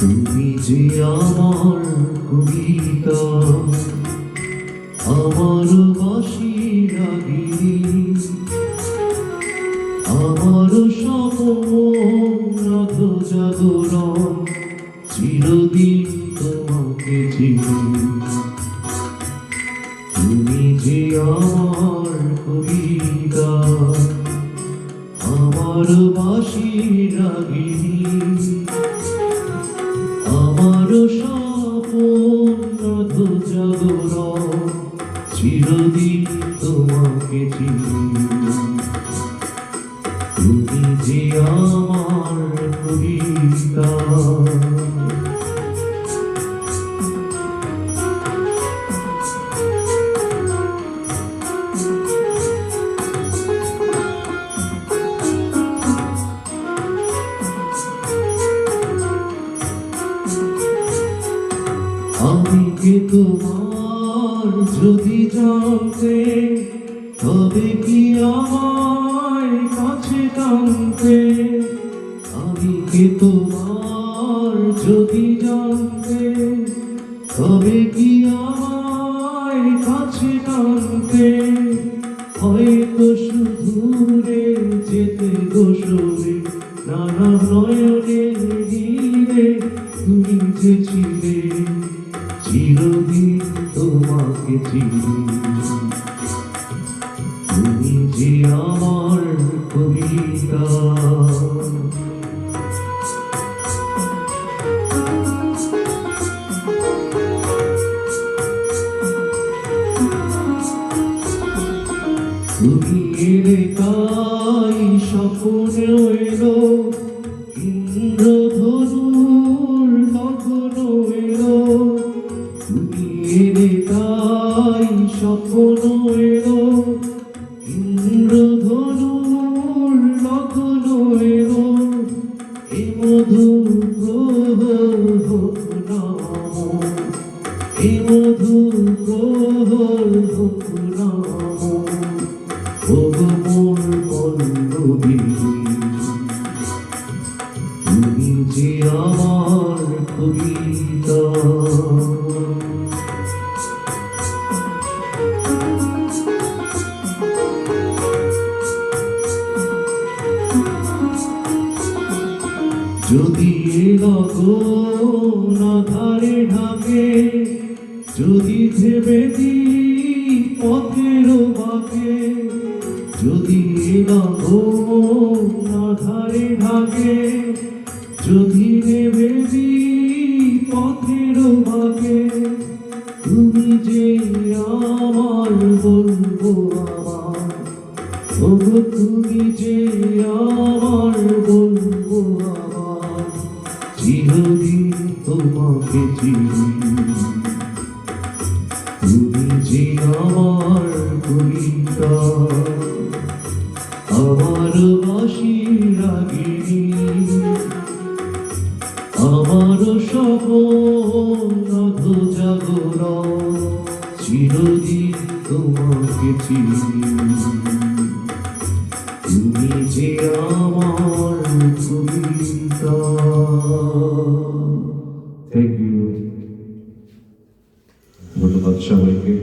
তুমি যে আমার কবিতা, আমার বাসি রাগিনী আমার সমরথ জাগরণ চিরদিন তোমাকে চিনি। তুমি যে আমার কবিতা, আমার বাসি চিরদিন তোমাকে তুমি যে আমার কবিতা। আমি কি তোমার যদি জানতে তবে কি আমায় কাছে টানতে আমি কি তোমার যদি জানতে, তবে কি আমায় কাছে টানতে? হয়তো শুধুরে যেতে গোসরে নানা নয়নের নীরে তুমি যে তুমি যে আমার কবিতা তুমি এলে তাই স্বপ্ন এলো ইন্দ্রধনু লগ্ন এলো এ মধু এ মধু প্রহ যদি ধারে ঢাকে, যদি ভেবে দিই পথের বাকে, যদি লগন ধারে ঢাকে, যদি নেবে দিই পথের বাকে, তুমি যে আমার বলব আমার তুমি যে আমার আমার বাসি রাগিনী। আমার সপনধ জাগরণ চিরদিন তোমাকে চিনি। তুমি যে আমার কবিতা থ্যাংক ইউ ধন্যবাদ সবাইকে।